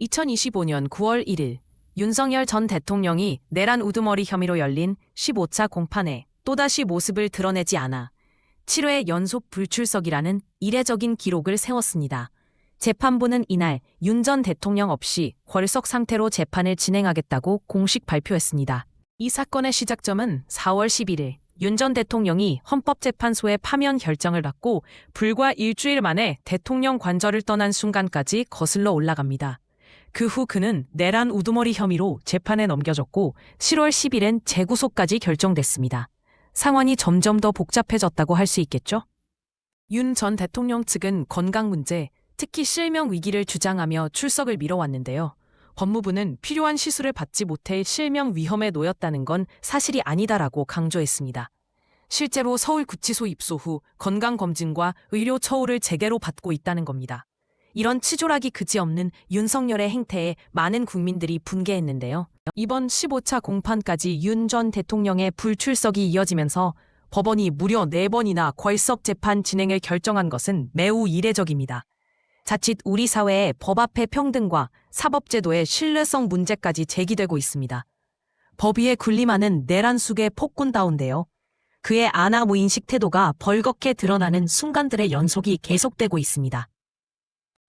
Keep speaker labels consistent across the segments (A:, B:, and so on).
A: 2025년 9월 1일 윤석열 전 대통령이 내란 우두머리 혐의로 열린 15차 공판에 또다시 모습을 드러내지 않아 7회 연속 불출석이라는 이례적인 기록을 세웠습니다. 재판부는 이날 윤 전 대통령 없이 궐석 상태로 재판을 진행하겠다고 공식 발표했습니다. 이 사건의 시작점은 4월 11일 윤 전 대통령이 헌법재판소의 파면 결정을 받고 불과 일주일 만에 대통령 관저를 떠난 순간까지 거슬러 올라갑니다. 그 후 그는 내란 우두머리 혐의로 재판에 넘겨졌고 7월 10일엔 재구속까지 결정됐습니다. 상황이 점점 더 복잡해졌다고 할 수 있겠죠? 윤 전 대통령 측은 건강 문제, 특히 실명 위기를 주장하며 출석을 미뤄왔는데요. 법무부는 필요한 시술을 받지 못해 실명 위험에 놓였다는 건 사실이 아니다라고 강조했습니다. 실제로 서울구치소 입소 후 건강검진과 의료 처우를 제대로 받고 있다는 겁니다. 이런 치졸하기 그지없는 윤석열의 행태에 많은 국민들이 분개했는데요. 이번 15차 공판까지 윤 전 대통령의 불출석이 이어지면서 법원이 무려 4번이나 궐석 재판 진행을 결정한 것은 매우 이례적입니다. 자칫 우리 사회의 법 앞의 평등과 사법제도의 신뢰성 문제까지 제기되고 있습니다. 법 위에 군림하는 내란 숙의 폭군다운데요. 그의 아나무인식 태도가 벌겋게 드러나는 순간들의 연속이 계속되고 있습니다.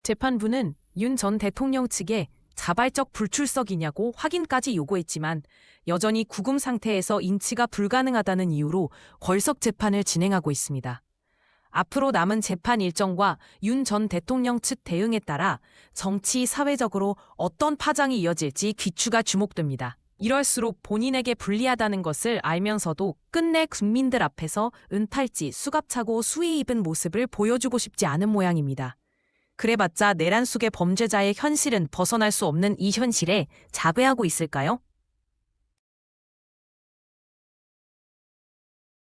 A: 재판부는 윤 전 대통령 측에 자발적 불출석이냐고 확인까지 요구했지만 여전히 구금 상태에서 인치가 불가능하다는 이유로 궐석 재판을 진행하고 있습니다. 앞으로 남은 재판 일정과 윤 전 대통령 측 대응에 따라 정치, 사회적으로 어떤 파장이 이어질지 귀추가 주목됩니다. 이럴수록 본인에게 불리하다는 것을 알면서도 끝내 국민들 앞에서 은팔찌, 수갑차고 수위 입은 모습을 보여주고 싶지 않은 모양입니다. 그래봤자 내란 속의 범죄자의 현실은 벗어날 수 없는 이 현실에 자배하고 있을까요?